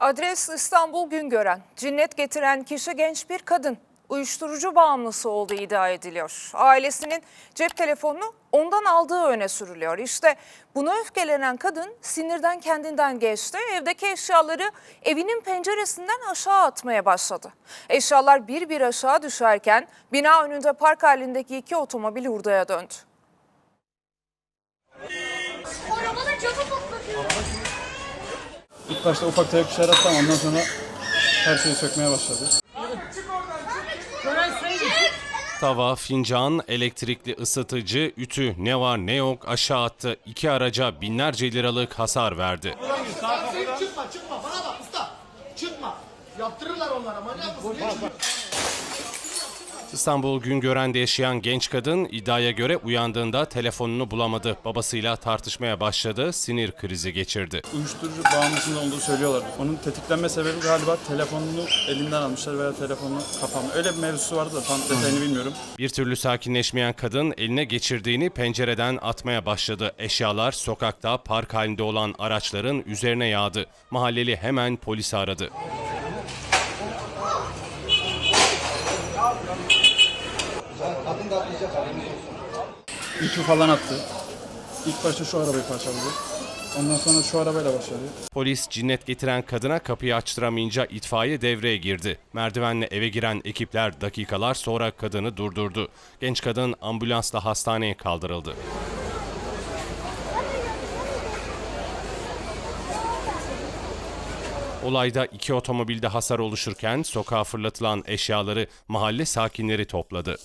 Adres İstanbul Güngören. Cinnet getiren kişi genç bir kadın. Uyuşturucu bağımlısı olduğu iddia ediliyor. Ailesinin cep telefonunu ondan aldığı öne sürülüyor. İşte buna öfkelenen kadın sinirden kendinden geçti. Evdeki eşyaları evinin penceresinden aşağı atmaya başladı. Eşyalar bir bir aşağı düşerken bina önünde park halindeki iki otomobil hurdaya döndü. İlk başta ufak tefek bir şeyler attı ama ondan sonra her şeyi sökmeye başladı. Tava, fincan, elektrikli ısıtıcı, ütü ne var ne yok aşağı attı. İki araca binlerce liralık hasar verdi. Çıkma çıkma bana bak usta. Çıkma. Yaptırırlar onlara manyak mısın? İstanbul Güngören'de yaşayan genç kadın iddiaya göre uyandığında telefonunu bulamadı. Babasıyla tartışmaya başladı, sinir krizi geçirdi. Uyuşturucu bağımlısında olduğu söylüyorlardı. Onun tetiklenme sebebi galiba telefonunu elinden almışlar veya telefonunu kapanmış. Öyle bir mevzusu vardı da tam detayını bilmiyorum. Bir türlü sakinleşmeyen kadın eline geçirdiğini pencereden atmaya başladı. Eşyalar sokakta park halinde olan araçların üzerine yağdı. Mahalleli hemen polisi aradı. İTÜ falan attı. İlk başta şu arabayı parçaladı. Ondan sonra şu arabayla başladı. Polis cinnet getiren kadına kapıyı açtıramayınca itfaiye devreye girdi. Merdivenle eve giren ekipler dakikalar sonra kadını durdurdu. Genç kadın ambulansla hastaneye kaldırıldı. Olayda iki otomobilde hasar oluşurken sokağa fırlatılan eşyaları mahalle sakinleri topladı.